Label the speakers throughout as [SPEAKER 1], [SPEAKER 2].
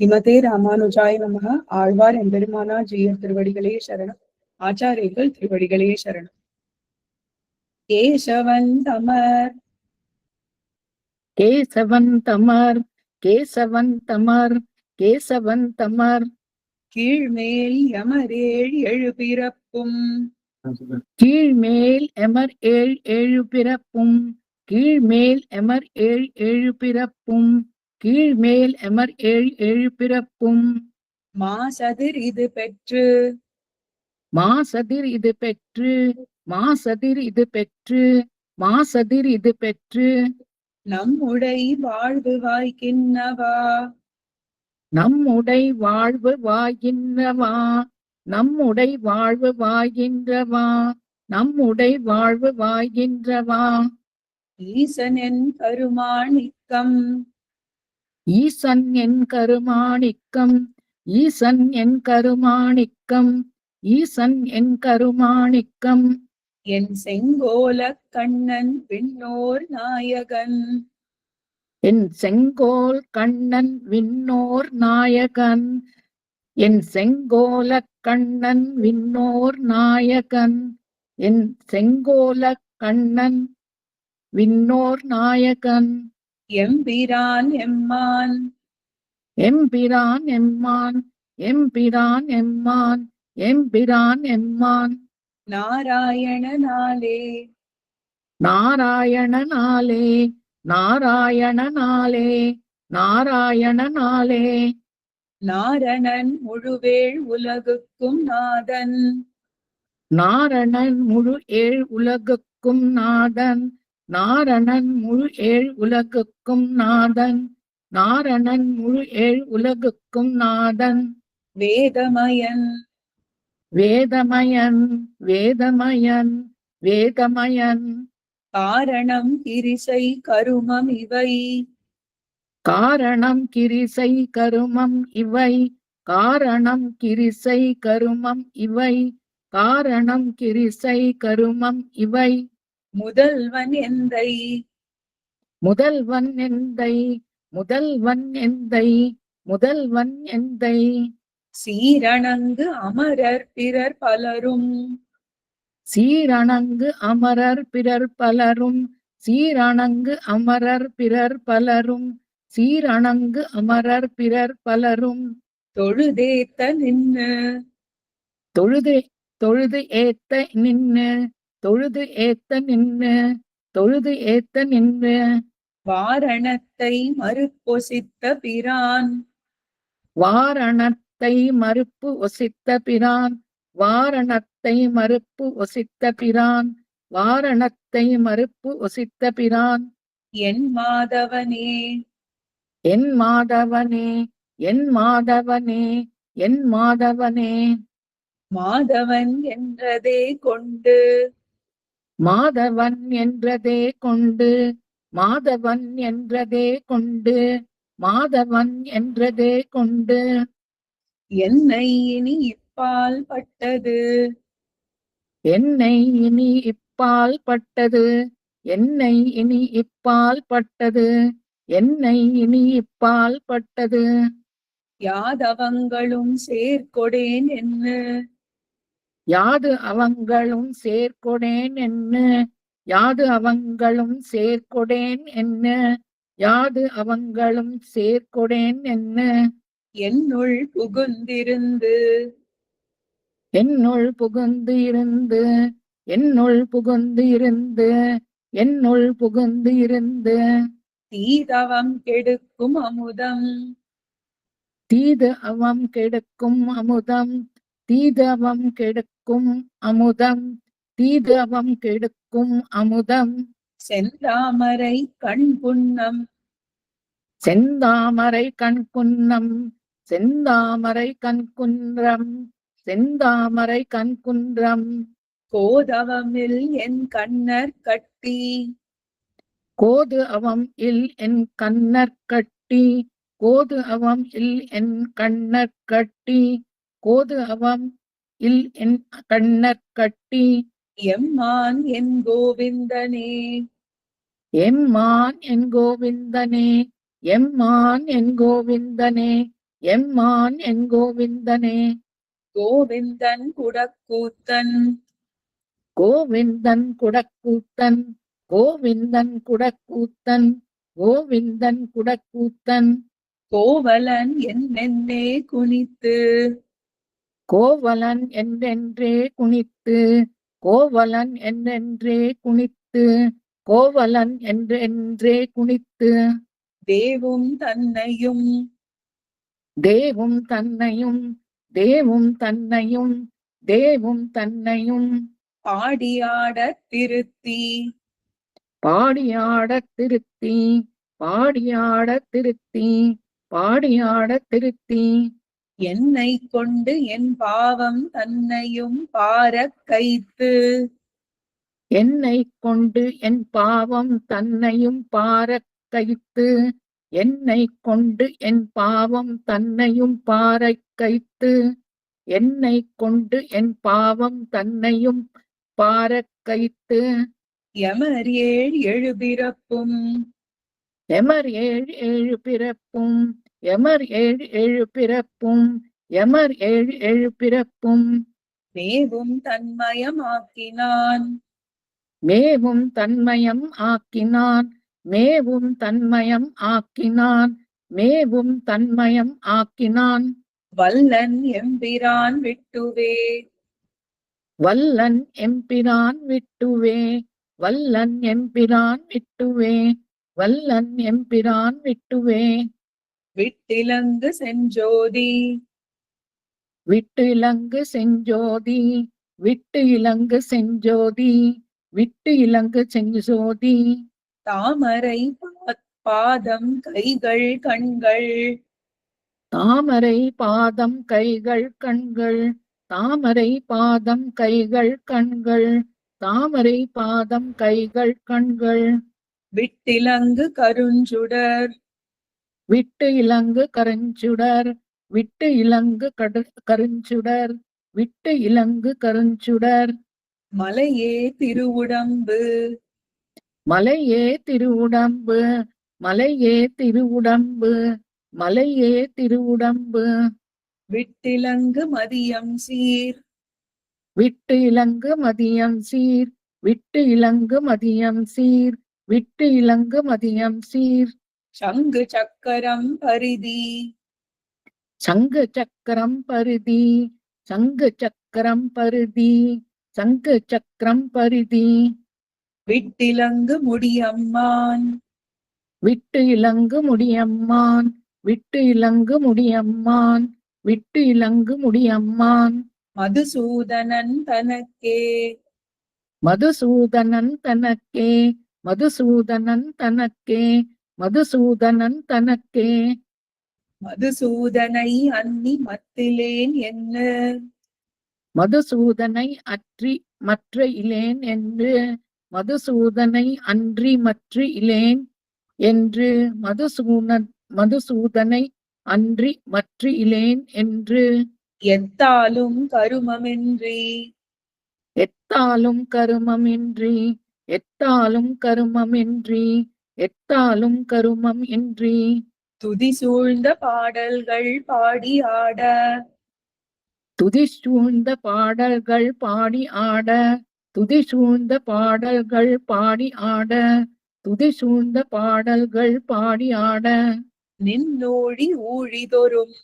[SPEAKER 1] ஸ்ரீமதே ராமானுஜாய நமக ஆழ்வார் எம்பெருமானா ஜீயர் திருவடிகளே சரணம். ஆச்சாரியர்கள் திருவடிகளே சரணம். கேசவன் தமர்
[SPEAKER 2] கேசவன் தமர் கேசவன் தமர் கேசவன் தமர்
[SPEAKER 1] கீழ்மேல் யமரேழ் எழுபிறப்பும்
[SPEAKER 2] கீழ்மேல் எமர் ஏழ் ஏழு பிறப்பும். கீழ்மேல் எமர் ஏழ் ஏழு பிறப்பும். கீழ்மேல் எமர் ஏழ் ஏழு பிறப்பும்.
[SPEAKER 1] மாசதிர் இது பெற்று.
[SPEAKER 2] மாசதிர் இது பெற்று. மாசதிர் இது பெற்று. மாசதிர் இது பெற்று.
[SPEAKER 1] நம்முடை வாழ்வு வாய்க்கின்னவா.
[SPEAKER 2] நம்முடை வாழ்வு வாகின்றவா நம்முடை வாழ்வு வாகின்றவா நம்முடை வாழ்வு வாகின்றவா
[SPEAKER 1] ஈசனின் கருமாணிக்கம்
[SPEAKER 2] ஈசன் என் கருமாணிக்கம் ஈசன் என் கருமாணிக்கம் ஈசன் என் கருமாணிக்கம்.
[SPEAKER 1] என் செங்கோல கண்ணன் பின்னோர் நாயகன்.
[SPEAKER 2] என் செங்கோல் கண்ணன் விண்ணோர் நாயகன். என் செங்கோல கண்ணன் விண்ணோர் நாயகன். என் செங்கோல கண்ணன் விண்ணோர் நாயகன்.
[SPEAKER 1] எம்பிரான் எம்மான்.
[SPEAKER 2] எம்பிரான் எம்மான் எம்பிரான் எம்மான் எம்பிரான் எம்மான்.
[SPEAKER 1] நாராயணனாலே.
[SPEAKER 2] நாராயணனாலே நாராயணனாலே நாராயணனாலே.
[SPEAKER 1] நாரணன் முழுவேள் உலகுக்கும் நாதன்.
[SPEAKER 2] நாரணன் முழு ஏழ் உலகுக்கும் நாதன். நாரணன் முழு ஏழ் உலகுக்கும் நாதன். நாரணன் முழு ஏழ் உலகுக்கும் நாதன்.
[SPEAKER 1] வேதமயன்.
[SPEAKER 2] வேதமயன் வேதமயன் வேதமயன்.
[SPEAKER 1] காரணம் கிரிசை கருமம் இவை.
[SPEAKER 2] காரணம் கிரிசை கருமம் இவை. காரணம் கிரிசை கருமம் இவை. காரணம் கிரிசை கருமம் இவை.
[SPEAKER 1] முதல்வன் எந்தை?
[SPEAKER 2] முதல்வன் எந்தை? முதல்வன் எந்தை? முதல்வன் எந்தை?
[SPEAKER 1] சீரணங்கு அமரர் பிறர் பலரும்.
[SPEAKER 2] சீரணங்கு அமரர் பிறர் பலரும். சீரணங்கு அமரர் பிறர் பலரும். சீரணங்கு அமரர் பிறர் பலரும்.
[SPEAKER 1] தொழுதேத்த நின்னு.
[SPEAKER 2] தொழுது தொழுது ஏத்த நின்னு. தொழுது ஏத்த நின்னு தொழுது ஏத்த நின்று
[SPEAKER 1] வாரணத்தை மறுப்பொசித்த பிரான்.
[SPEAKER 2] வாரணத்தை மறுப்பு ஒசித்த பிரான். வாரணத்தை மறுப்பு ஒசித்த பிரான். வாரணத்தை மறுப்பு ஒசித்த பிரான்.
[SPEAKER 1] என் மாதவனே.
[SPEAKER 2] என் மாதவனே என் மாதவனே என் மாதவனே.
[SPEAKER 1] மாதவன் என்றதே கொண்டு
[SPEAKER 2] மாதவன் என்றதே கொண்டு மாதவன் என்றதே கொண்டு மாதவன் என்றதே கொண்டு.
[SPEAKER 1] என்னை இனி இப்பால் பட்டது.
[SPEAKER 2] என்னை இனி இப்பால் பட்டது. என்னை இனி இப்பால் பட்டது. என்னை இனி இப்பால் பட்டது.
[SPEAKER 1] யாதவங்களும் சேர்கொடேன் என்று.
[SPEAKER 2] யாது அவங்களும் சேர்கொடேன் என்ன யாது அவங்களும் சேர்கொடேன் என்ன யாது அவங்களும் சேர்கொடேன் என்ன
[SPEAKER 1] என்னுள் புகுந்திருந்து.
[SPEAKER 2] என்னுள் புகுந்து இருந்து என்னுள் புகுந்து இருந்து என்னுள் புகுந்து இருந்து
[SPEAKER 1] தீதவம் கெடுக்கும் அமுதம்.
[SPEAKER 2] தீது அவம் கெடுக்கும் அமுதம் தீதவம் கெடுக்கும் அமுதம் தீதவம் கெடுக்கும் அமுதம்.
[SPEAKER 1] செந்தாமரை கண் புன்னம்
[SPEAKER 2] செந்தாமரை கண்குன்னம் செந்தாமரை கண்குன்றம் செந்தாமரை கண்குன்றம்.
[SPEAKER 1] கோதவமில் என் கண்ணர் கட்டி.
[SPEAKER 2] கோது அவம் இல் என் கண்ணற் கட்டி. கோது அவம் இல் என் கண்ணற் கட்டி. கோது அவம் இல் என் கண்ணற் கட்டி
[SPEAKER 1] எம்மான் என் கோவிந்தனே.
[SPEAKER 2] எம்மான் என் கோவிந்தனே எம்மான் என் கோவிந்தனே எம்மான் என் கோவிந்தனே.
[SPEAKER 1] கோவிந்தன் குடக்கூத்தன்.
[SPEAKER 2] கோவிந்தன் குடக்கூத்தன் கோவிந்தன் குடக்கூத்தன் கோவிந்தன் குடக்கூத்தன்.
[SPEAKER 1] கோவலன் என்னென்னே குனித்து
[SPEAKER 2] கோவலன் என்றென்றே குனித்து கோவலன் என்றென்றே குனித்து கோவலன் என்றென்றே குனித்து.
[SPEAKER 1] தேவும் தன்னையும்
[SPEAKER 2] தேவும் தன்னையும் தேவும் தன்னையும் தேவும் தன்னையும்.
[SPEAKER 1] பாடியாடத் திருத்தி
[SPEAKER 2] பாடியாடத் திருத்தி பாடியாடத் திருத்தி பாடியாடத் திருத்தி.
[SPEAKER 1] என்னை கொண்டு என் பாவம் தன்னையும் பாரக் கைத்து.
[SPEAKER 2] என்னை கொண்டு என் பாவம் தன்னையும் பாரக் கைத்து. என்னை கொண்டு என் பாவம் தன்னையும் பாரக் கைத்து. என்னை கொண்டு என் பாவம் தன்னையும் பாரக் கைத்து.
[SPEAKER 1] எமர் ஏழ் எழுபிறப்பும்.
[SPEAKER 2] எமர் ஏழு ஏழு பிறப்பும் எமர் ஏழு ஏழு பிறப்பும் எமர் ஏழு ஏழு பிறப்பும்.
[SPEAKER 1] மேவும் தன்மயமாக்கினான்
[SPEAKER 2] மேவும் தன்மயம் ஆக்கினான் மேவும் தன்மயம் ஆக்கினான் மேவும் தன்மயம் ஆக்கினான்.
[SPEAKER 1] வல்லன் எம்பிரான் விட்டுவே.
[SPEAKER 2] வல்லன் எம்பிரான் விட்டுவே வல்லன் எம்பிரான் விட்டுவே வல்லன் எம்பிரான் விட்டுவே.
[SPEAKER 1] விட்டிலங்கு செஞ்சோதி.
[SPEAKER 2] விட்டு இலங்கு செஞ்சோதி விட்டு இலங்கு செஞ்சோதி விட்டு இலங்கு செஞ்சோதி.
[SPEAKER 1] தாமரை பாதம் கைகள் கண்கள்.
[SPEAKER 2] தாமரை பாதம் கைகள் கண்கள். தாமரை பாதம் கைகள் கண்கள். தாமரை பாதம் கைகள் கண்கள்.
[SPEAKER 1] விட்டிலங்கு கருஞ்சுடர்.
[SPEAKER 2] விட்டு இலங்கு கருஞ்சுடர் விட்டு இலங்கு கடு கருஞ்சுடர் விட்டு இலங்கு கருஞ்சுடர்.
[SPEAKER 1] மலையே திருவுடம்பு.
[SPEAKER 2] மலையே திருவுடம்பு மலையே திருவுடம்பு மலையே திருவுடம்பு.
[SPEAKER 1] விட்டிலங்கு மதியம் சீர்.
[SPEAKER 2] விட்டு இலங்கு மதியம் சீர் விட்டு இலங்கு மதியம் சீர் விட்டு இலங்கு மதியம் சீர்.
[SPEAKER 1] சங்கு சக்கரம் பரிதி.
[SPEAKER 2] சங்கு சக்கரம் பருதி சங்கு சக்கரம் பருதி சங்கு சக்கரம் பருதி.
[SPEAKER 1] விட்டிலங்கு முடியம்மான்.
[SPEAKER 2] விட்டு இலங்கு முடியம்மான் விட்டு இலங்கு முடியம்மான் விட்டு இலங்கு முடியம்மான்.
[SPEAKER 1] மதுசூதனன் தனக்கே.
[SPEAKER 2] மதுசூதனன் தனக்கே மதுசூதனன் தனக்கே மதுசூதனன் தனக்கே.
[SPEAKER 1] மதுசூதனை அன்னி மத்திலேன் என்ன
[SPEAKER 2] மதுசூதனை அற்றி மற்ற இலேன் என்று. மதுசூதனை அன்றி மற்ற இலேன் என்று. மதுசூன மதுசூதனை அன்றி மற்ற இலேன் என்று.
[SPEAKER 1] எத்தாலும் கருமமின்றி.
[SPEAKER 2] எத்தாலும் கருமமின்றி. எத்தாலும் கருமமின்றி. எத்தாலும் கருமம் இன்றி.
[SPEAKER 1] துதி சூழ்ந்த பாடல்கள் பாடி ஆட.
[SPEAKER 2] துதி சூழ்ந்த பாடல்கள் பாடி ஆட. துதி சூழ்ந்த பாடல்கள் பாடி ஆட. துதி சூழ்ந்த பாடல்கள் பாடி ஆட.
[SPEAKER 1] நின்னோழி ஊழிதொரும்.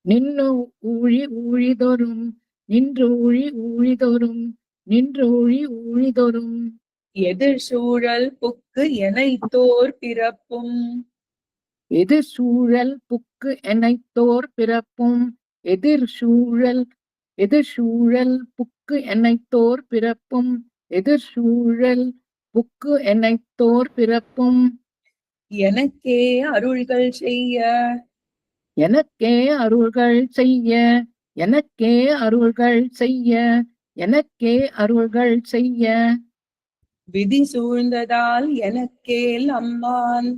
[SPEAKER 2] நின்று ஊழி ஊழிதொரும். நின்று ஊழி ஊழிதொரும். நின்று ஊழி ஊழிதொரும்.
[SPEAKER 1] எதிர் சூழல் புக்கு எனைத்தோர் பிறப்பும்.
[SPEAKER 2] எதிர் சூழல் புக்கு எனைத்தோர் பிறப்பும். எதிர் சூழல் எதிர் சூழல் புக்கு எனைத்தோர் பிறப்பும். எதிர் சூழல் புக்கு எனைத்தோர் பிறப்பும்.
[SPEAKER 1] எனக்கே அருள்கள் செய்ய.
[SPEAKER 2] எனக்கே அருள்கள் செய்ய. எனக்கே அருள்கள் செய்ய. எனக்கே அருள்கள் செய்ய.
[SPEAKER 1] விதி சூழ்ந்ததால் எனக்கேல் அம்மான்.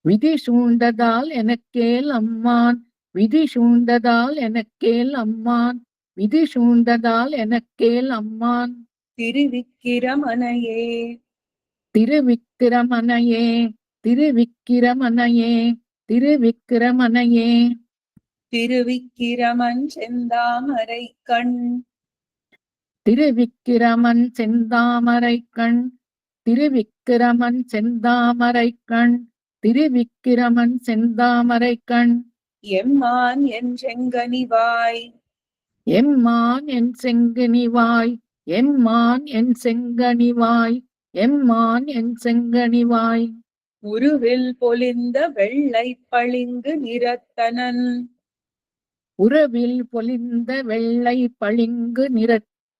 [SPEAKER 2] விதி சூழ்ந்ததால் எனக்கேல் அம்மான். விதி சூழ்ந்ததால் எனக்கேல் அம்மான். விதி சூழ்ந்ததால் எனக்கேல் அம்மான்.
[SPEAKER 1] திருவிக்கிரமனையே.
[SPEAKER 2] திருவிக்கிரமனையே. திருவிக்கிரமனையே. திருவிக்கிரமனையே.
[SPEAKER 1] திருவிக்கிரமன் செந்தாமரை கண்
[SPEAKER 3] திருவிக்கிரமன் செந்தாமரை கண் திருவிக்கிரமன் செந்தாமரை கண் திருவிக்கிரமன் செந்தாமரை கண்
[SPEAKER 1] எம்மான் என் செங்கனிவாய்
[SPEAKER 3] எம்மான் என் செங்கனிவாய் எம்மான் என் செங்கனிவாய் எம்மான் என் செங்கனிவாய்
[SPEAKER 1] உருவில் பொலிந்த வெள்ளை பளிங்கு நிறத்தனன்.
[SPEAKER 3] உறவில் பொலிந்த வெள்ளை பளிங்கு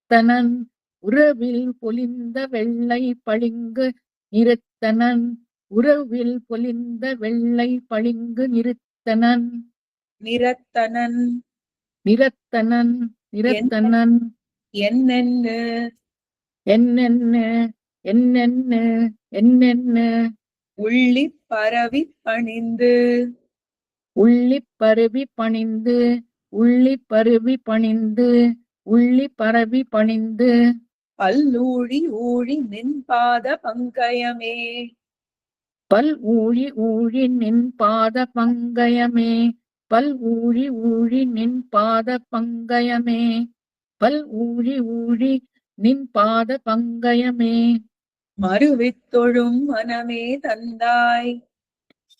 [SPEAKER 3] நிறத்தனன் உறவில் பொலிந்த வெள்ளை பளிங்கு நிறத்தனன். உறவில் பொலிந்த வெள்ளை பளிங்கு நிறுத்தனன்.
[SPEAKER 1] நிறத்தனன்.
[SPEAKER 3] நிறத்தனன் நிறத்தனன்.
[SPEAKER 1] என்னென்னு?
[SPEAKER 3] என்னென்ன என்னென்ன என்னென்ன?
[SPEAKER 1] உள்ளிப் பரவி பணிந்து.
[SPEAKER 3] உள்ளி பருவி பணிந்து உள்ளி பருவி பணிந்து. உள்ளி பரவி பணிந்து.
[SPEAKER 1] பல்லூழி ஊழி நின் பாத பங்கயமே.
[SPEAKER 3] பல் ஊழி ஊழி நின் பாத பங்கயமே. பல் ஊழி ஊழி நின் பாத பங்கயமே. பல் ஊழி ஊழி நின் பாத பங்கயமே.
[SPEAKER 1] மறுவித்தொழும் மனமே தந்தாய்.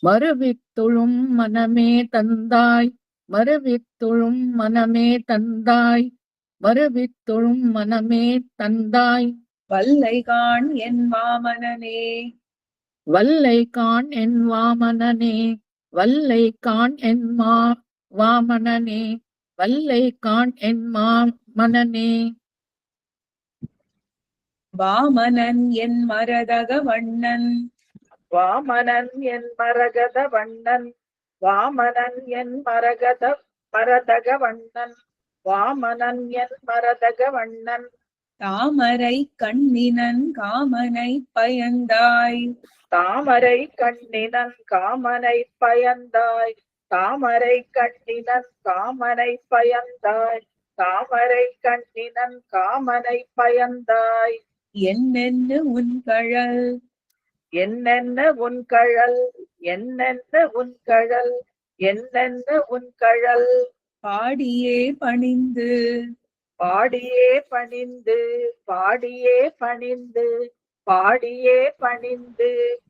[SPEAKER 3] மறுவித்தொழும் மனமே தந்தாய். மறுவித்தொழும் மனமே தந்தாய். மறுவித்தொழும் மனமே தந்தாய்.
[SPEAKER 1] வல்லைகான் என் வாமனனே.
[SPEAKER 3] வல்லை காண் என் வாமனனே. வல்லை காண் என் மா வாமனனே. வல்லை காண் என் மாமனனே
[SPEAKER 1] வாமனன் என் மரதக வண்ணன்.
[SPEAKER 3] வாமனன் என் மரகத வண்ணன். வாமனன் என் மரகத மரதக வண்ணன். வாமனன் என் மரதக வண்ணன்.
[SPEAKER 1] தாமரை கண்ணினன் காமனை பயந்தாய்.
[SPEAKER 3] தாமரை கண்ணினன் காமனை பயந்தாய். தாமரை கண்ணினன் காமனை பயந்தாய். தாமரை கண்ணினன் காமனை பயந்தாய்.
[SPEAKER 1] என்னென்னு உன் கழல்?
[SPEAKER 3] என்னென்ன உன் கழல்? என்னென்ன உன் கழல்? என்னென்ன உன் கழல்?
[SPEAKER 1] பாடியே பணிந்து.
[SPEAKER 3] பாடியே பணிந்து பாடியே பணிந்து பாடியே பணிந்து.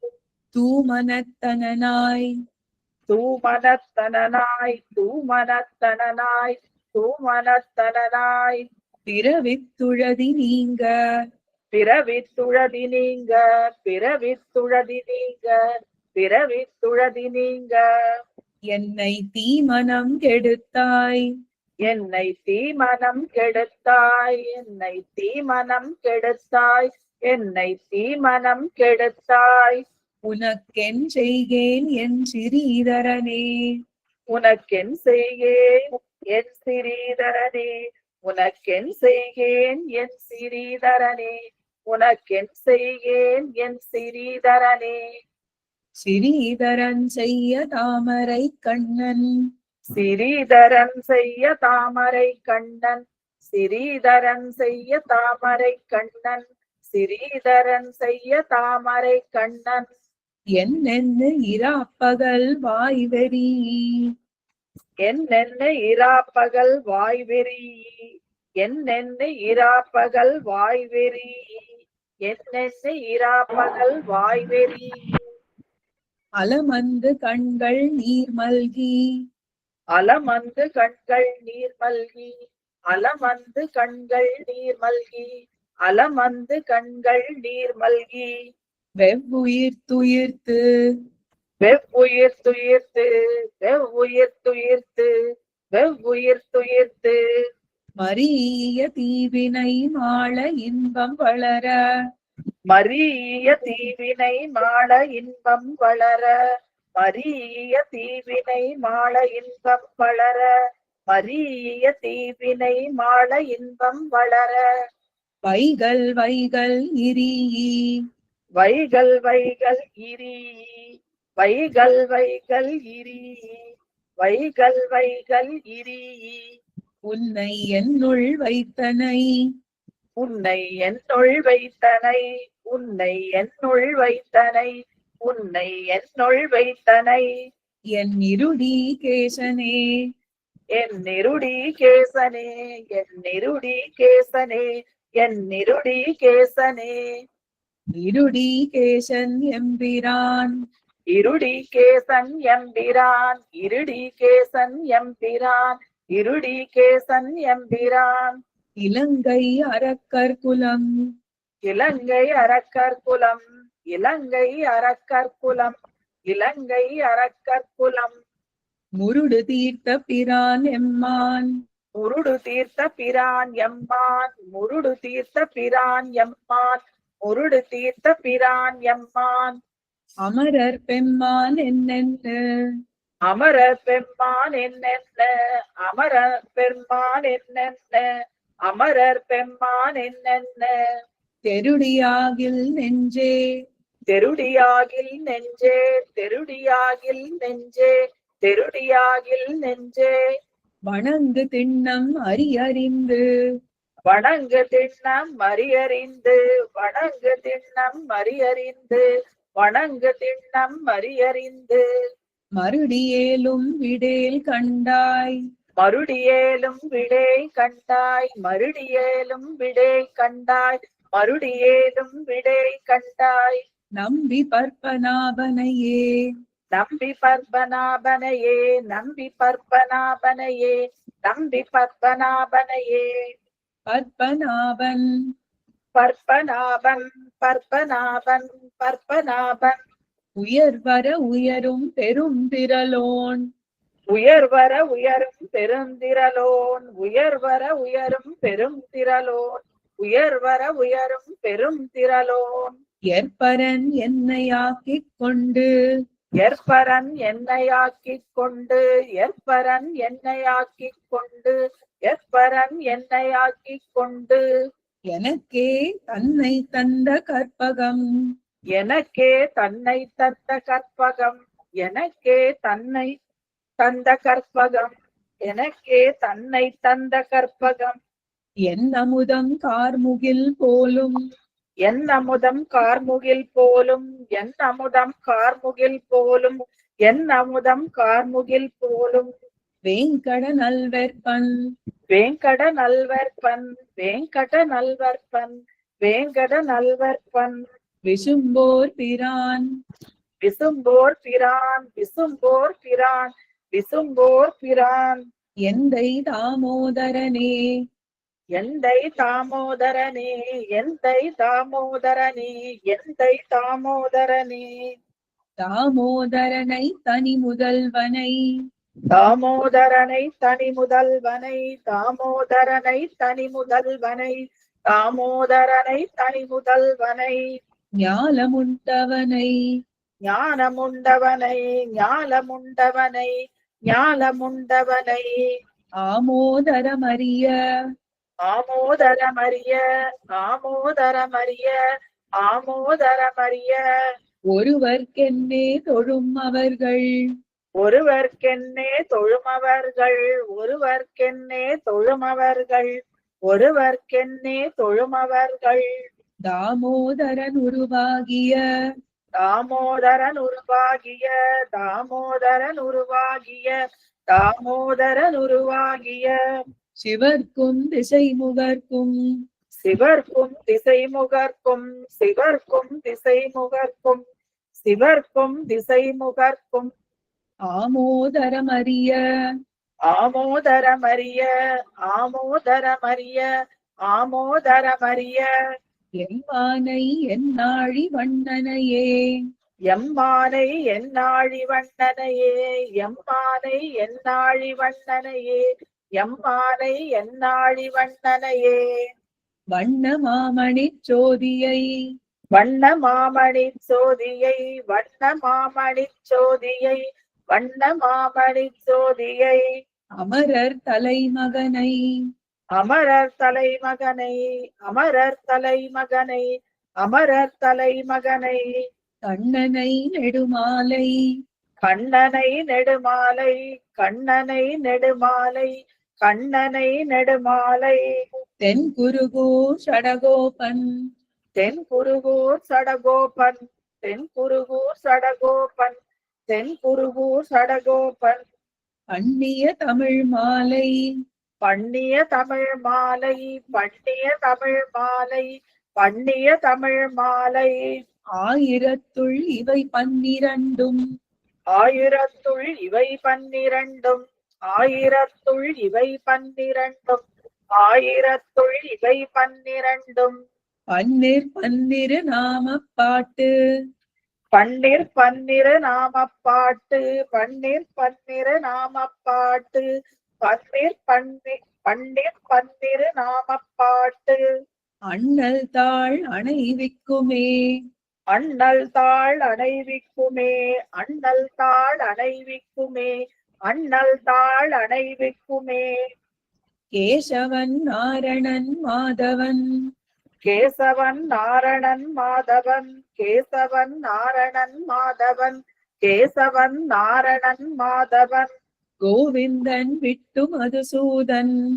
[SPEAKER 1] தூமனத்தனனாய்.
[SPEAKER 3] தூமனத்தனனாய் தூமனத்தனனாய் தூமனத்தனனாய்.
[SPEAKER 1] பிறவித்துழதி நீங்க.
[SPEAKER 3] பிறவித்துழதி நீங்க பிறவித்துழதி நீங்க பிறவித்துழதி நீங்க.
[SPEAKER 1] என்னை தீமனம் கெடுத்தாய்.
[SPEAKER 3] என்னை தீமனம் கெடுத்தாய். என்னை தீமனம் கெடுத்தாய். என்னை தீமனம் கெடுத்தாய்.
[SPEAKER 1] உனக்கென் செய்கேன் என் சிறீதரனே.
[SPEAKER 3] உனக்கென் செய்கேன் என் சிறீதரனே. உனக்கென் செய்கேன் என் சிறீதரனே. உனக்கென் செய்கேன் என் சிறீதரனே.
[SPEAKER 1] சிறீதரன் செய்ய தாமரை கண்ணன்.
[SPEAKER 3] சிறீதரன் செய்ய தாமரை கண்ணன். சிறீதரன் செய்ய தாமரை கண்ணன். சிறீதரன் செய்ய தாமரை கண்ணன்.
[SPEAKER 1] என்னென்னு இராப்பகல் வாய்வெறி?
[SPEAKER 3] என்னென்ன இராப்பகல் வாய்வெறி? என்னென்ன இராப்பகல் வாய்வெறி? என்னென்ன இராப்பகல் வாய்வெறி?
[SPEAKER 1] அலமந்து கண்கள் நீர் மல்கி.
[SPEAKER 3] அலமந்து கண்கள் நீர் மல்கி. அலமந்து கண்கள் நீர் மல்கி. அலமந்து கண்கள் நீர் மல்கி.
[SPEAKER 1] வெவ்வுயிர் துயிர்த்து
[SPEAKER 3] வெவ்வுயிர் துயிர்த்து வெவ்வுயிர் துயிர்த்து வெவ்வுயிர் துயிர்த்து
[SPEAKER 1] மரிய தீவினை மாள இன்பம் வளர.
[SPEAKER 3] மரிய தீவினை மாள இன்பம் வளர மரிய தீவினை மாள இன்பம் வளர மரிய தீவினை மாள இன்பம் வளர.
[SPEAKER 1] வைகல் வைகல் இரியி
[SPEAKER 3] வைகல் வைகல் இரி. வைகல் வைகல் இரி. வைகல் வைகல் இரி.
[SPEAKER 1] உன்னை என்னுள் வைத்தனை.
[SPEAKER 3] உன்னை என்னுள் வைத்தனை. உன்னை என்னுள் வைத்தனை உன்னை என்னுள் வைத்தனை
[SPEAKER 1] என் இருடி கேசனே.
[SPEAKER 3] என் நெருடி கேசனே என் நெருடி கேசனே என் நெருடி கேசனே.
[SPEAKER 1] இருடி கேசன் எம்பிரான்.
[SPEAKER 3] இருடி கேசன் எம்பிரான் இருடி கேசன் எம்பிரான் இருடி கேசன் எம்பிரான்.
[SPEAKER 1] இலங்கை அரக்கர் குலம்.
[SPEAKER 3] இலங்கை அரக்கர் குலம் இலங்கை அரக்கர் குலம் இலங்கை அரக்கர் குலம்.
[SPEAKER 1] முருடு தீர்த்த பிரான் எம்மான்.
[SPEAKER 3] முருடு தீர்த்த பிரான் எம்மான் முருடு தீர்த்த பிரான் எம்மான் முருடு தீர்த்த பிரான் எம்மான்.
[SPEAKER 1] அமரர் பெம்மான் என்னென்று
[SPEAKER 3] அமரர் பெம்மான் என்னென்ன? அமரர் பெம்மான் என்னென்ன? அமரர் பெம்மான் என்னென்ன?
[SPEAKER 1] தெருடியாகில் நெஞ்சே.
[SPEAKER 3] தெருடியாகில் நெஞ்சே தெருடியாகில் நெஞ்சே தெருடியாகில் நெஞ்சே.
[SPEAKER 1] வணங்கு திண்ணம் அறியறிந்து
[SPEAKER 3] வணங்கு திண்ணம் மறியறிந்து வணங்கு திண்ணம் மறியறிந்து வணங்கு திண்ணம் மறியறிந்து
[SPEAKER 1] மறுடியேலும் விடேல் கண்டாய்.
[SPEAKER 3] மறுடியேலும் விடை கண்டாய் மறுடியேலும் விடை கண்டாய். மறுடியேலும் விடை கண்டாய்.
[SPEAKER 1] நம்பி பற்பனாபனையே.
[SPEAKER 3] நம்பி பற்பனாபனையே நம்பி பற்பனாபனையே நம்பி பற்பனாபனையே.
[SPEAKER 1] பற்பனாபன்.
[SPEAKER 3] பற்பனாபன் பற்பனாபன் பற்பனாபன்.
[SPEAKER 1] உயர்வர உயரும் பெரும் திரளோன்
[SPEAKER 3] உயர்வர உயரும் பெருந்திரலோன் உயர்வர உயரும் பெரும் திரலோன் உயர்வர உயரும் பெரும் திரலோன்
[SPEAKER 1] எற்பரன் என்னையாக்கிக் கொண்டு
[SPEAKER 3] எற்பரன் என்னையாக்கிக் கொண்டு எற்பரன் என்னையாக்கிக் கொண்டு எற்பரன் என்னையாக்கிக் கொண்டு
[SPEAKER 1] எனக்கே தன்னை தந்த கற்பகம்.
[SPEAKER 3] எனக்கே தன்னை தந்த கற்பகம். எனக்கே தன்னை தந்த கற்பகம். எனக்கே தன்னை தந்த கற்பகம்.
[SPEAKER 1] என் அமுதம் கார்முகில் போலும்.
[SPEAKER 3] என் அமுதம் கார்முகில் போலும். என் அமுதம் கார்முகில் போலும். என் அமுதம் கார்முகில் போலும்.
[SPEAKER 1] வேங்கட நல்வெற்பன்
[SPEAKER 3] வேங்கட நல்வர்பன் வேங்கட நல்வர்பன் வேங்கட நல்வர்பன்
[SPEAKER 1] விசும்போர் பிரான்.
[SPEAKER 3] விசும்போர் பிரான். விசும்போர் பிரான். விசும்போர் பிரான்.
[SPEAKER 1] எந்தை தாமோதரனே.
[SPEAKER 3] எந்தை தாமோதரனே எந்தை தாமோதரனே எந்தை தாமோதரனே.
[SPEAKER 1] தாமோதரனை தனி முதல்வனை.
[SPEAKER 3] தாமோதரனை தனி முதல்வனை தாமோதரனை தனி முதல்வனை தாமோதரனை தனி முதல்வனை.
[SPEAKER 1] ஞாலமுண்டவனை
[SPEAKER 3] ஞானமுண்டவனை ஞாலமுண்டவனை ஞாலமுண்டவனை
[SPEAKER 1] ஆமோதரமறிய.
[SPEAKER 3] ஆமோதரமறிய ஆமோதரமறிய ஆமோதரமறிய.
[SPEAKER 1] ஒருவர்க்கென்னே தொழும் அவர்கள்.
[SPEAKER 3] ஒருவர்க்கென்னே தொழுமவர்கள் ஒருவர்க்கென்னே தொழுமவர்கள் ஒருவர்க்கென்னே தொழுமவர்கள்
[SPEAKER 1] தாமோதரன் உருவாகிய.
[SPEAKER 3] தாமோதரன் உருவாகிய தாமோதரன் உருவாகிய தாமோதரன் உருவாகிய.
[SPEAKER 1] சிவர்க்கும் திசைமுகர்க்கும்.
[SPEAKER 3] சிவர்க்கும் திசைமுகர்க்கும் சிவர்க்கும் திசைமுகர்க்கும் சிவர்க்கும் திசைமுகர்க்கும்.
[SPEAKER 1] ஆமோதரமறிய.
[SPEAKER 3] ஆமோதரமறிய ஆமோதரமறிய ஆமோதரமறிய.
[SPEAKER 1] எம்மானை என்னாழி வண்ணனையே.
[SPEAKER 3] எம்மானை என்னாழி வண்ணனையே எம்மானை என்னாழி வண்ணனையே. எம்மானை என்னாழி வண்ணனையே.
[SPEAKER 1] வண்ண மாமணி சோதியை.
[SPEAKER 3] வண்ண மாமணி சோதியை வண்ண மாமணி சோதியை வண்ண மாமணி சோதியை.
[SPEAKER 1] அமரர் தலைமகனை.
[SPEAKER 3] அமரர் தலைமகனை அமரர் தலைமகனை அமரர் தலைமகனை.
[SPEAKER 1] கண்ணனை நெடுமாலை.
[SPEAKER 3] கண்ணனை நெடுமாலை கண்ணனை நெடுமாலை கண்ணனை நெடுமாலை.
[SPEAKER 1] தென் குருகூர் சடகோபன்.
[SPEAKER 3] தென் குருகூர் சடகோபன். தென் குருகூர் சடகோபன். தென் குருகூர் சடகோபன்.
[SPEAKER 1] அந்நிய தமிழ் மாலை.
[SPEAKER 3] பண்ணிய தமிழ் மாலை. பண்ணிய தமிழ் மாலை. பண்ணிய தமிழ் மாலை.
[SPEAKER 1] ஆயிரத்துள் இவை பன்னிரண்டும்.
[SPEAKER 3] ஆயிரத்துள் இவை பன்னிரண்டும். ஆயிரத்துள் இவை பன்னிரண்டும் ஆயிரத்துள் இவை பன்னிரண்டும்.
[SPEAKER 1] பன்னிர் பன்னிரு நாம பாட்டு
[SPEAKER 3] பன்னீர் பன்னிரு நாமப்பாட்டு பன்னீர் பன்னிரு நாமப்பாட்டு பன்னீர் பன்னீர் பன்னீர் பன்னிரு நாமப்பாட்டு.
[SPEAKER 1] அண்ணல் தாள் அணைவிக்குமே
[SPEAKER 3] அண்ணல் தாள் அணைவிக்குமே அண்ணல் தாள் அணைவிக்குமே அண்ணல் தாள் அணைவிக்குமே
[SPEAKER 1] கேசவன் நாரணன் மாதவன்.
[SPEAKER 3] கேசவன் நாரணன் மாதவன். கேசவன் நாரணன் மாதவன். கேசவன் நாரணன் மாதவன்.
[SPEAKER 1] கோவிந்தன் விட்டு மதுசூதன்.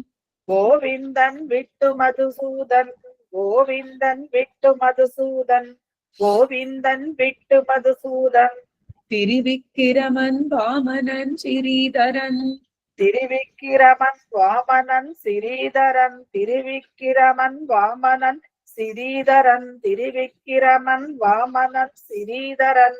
[SPEAKER 3] கோவிந்தன் விட்டு மதுசூதன். கோவிந்தன் விட்டு மதுசூதன். கோவிந்தன் விட்டு மதுசூதன்.
[SPEAKER 1] திருவிக்கிரமன் வாமனன் ஸ்ரீதரன்
[SPEAKER 3] திருவிக்கிரமன் வாமனன் சிறீதரன் திருவிக்கிரமன் வாமனன் சிறீதரன் திருவிக்கிரமன் வாமனன் சிறீதரன்.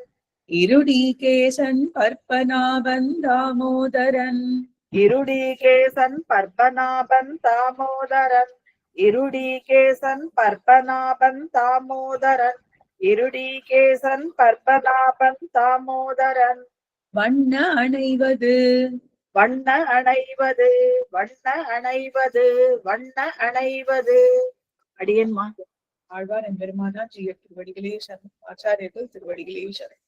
[SPEAKER 1] இருடிகேசன் பற்பநாபன் தாமோதரன்.
[SPEAKER 3] இருடிகேசன் பற்பநாபன் தாமோதரன். இருடிகேசன் பற்பநாபன் தாமோதரன். இருடிகேசன் பற்பநாபன் தாமோதரன்.
[SPEAKER 1] வண்ண அணைவது.
[SPEAKER 3] வண்ண அணைவது வண்ண அணைவது வண்ண அணைவது. அடியன்மா
[SPEAKER 1] ஆழ்வார் எம்பெருமானா ஜீய திருவடிகளே சரணம் ஆச்சாரியர்கள் திருவடிகளே சரணம்